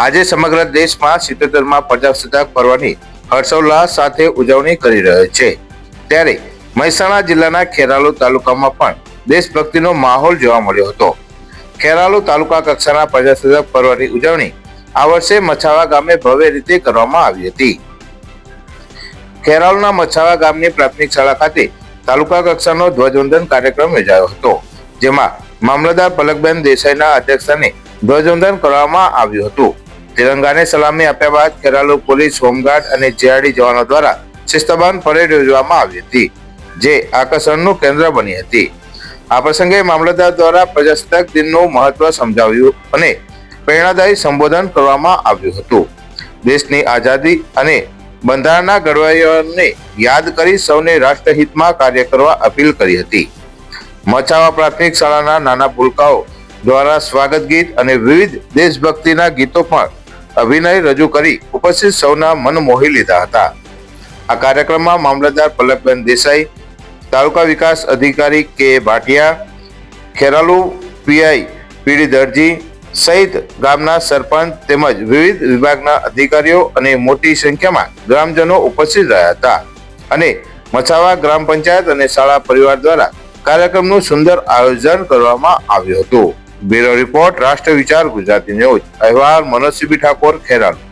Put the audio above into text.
આજે સમગ્ર દેશમાં સિત્તેતરમાં પ્રજાસત્તાક પર્વની હર્ષોલ્લાસ સાથે ઉજવણી કરી રહ્યો છે. ત્યારે મહેસાણા જિલ્લાના ખેરાલુ તાલુકામાં પણ દેશભક્તિનો માહોલ જોવા મળ્યો હતો. ખેરાલુ તાલુકા કક્ષાના પ્રજાસત્તાક પર્વની ઉજવણી આ વર્ષે મછાવા ગામે ભવ્ય રીતે કરવામાં આવી હતી. ખેરાલુના મછાવા ગામની પ્રાથમિક શાળા ખાતે તાલુકા કક્ષાનો ધ્વજવંદન કાર્યક્રમ યોજાયો હતો, જેમાં મામલતદાર પલકબેન દેસાઈના અધ્યક્ષસ્થાને ધ્વજવંદન કરવામાં આવ્યું હતું. તિરંગાને સલામી આપ્યા બાદ કેરાલુ પોલીસ, હોમગાર્ડ અને જીઆરડી જવાનો દ્વારા શિસ્તબંધ પરેડ યોજવામાં આવી હતી, જે આકર્ષણનું કેન્દ્ર બની હતી. આ પ્રસંગે મામલતદાર દ્વારા પ્રજાસત્તાક દિનનું મહત્વ સમજાવ્યું અને પ્રેરણાદાયી સંબોધન કરવામાં આવ્યું હતું. દેશની આઝાદી અને બંધારણના ઘડવાઈઓને યાદ કરી સૌને રાષ્ટ્રહિતમાં કાર્ય કરવા અપીલ કરી હતી. મચાવા પ્રાથમિક શાળાના નાના ભૂલકાઓ દ્વારા સ્વાગત ગીત અને વિવિધ દેશભક્તિના ગીતો પણ અભિનય રજૂ કરી ઉપસ્થિત સૌના મન મોહી લીધા હતા. આ કાર્યક્રમમાં મામલતદાર પલકબેન દેસાઈ, તાલુકા વિકાસ અધિકારી K Bhatia, Kheralu PI PD Darji સહિત ગામના સરપંચ તેમજ વિવિધ વિભાગના અધિકારીઓ અને મોટી સંખ્યામાં ગ્રામજનો ઉપસ્થિત રહ્યા હતા અને મછાવા ગ્રામ પંચાયત અને શાળા પરિવાર દ્વારા કાર્યક્રમનું સુંદર આયોજન કરવામાં આવ્યું હતું. બ્યુરો રિપોર્ટ રાષ્ટ્ર વિચાર ગુજરાતી ન્યૂઝ અહેવાલ મનોજસિંહ ઠાકોર ખેરાલુ.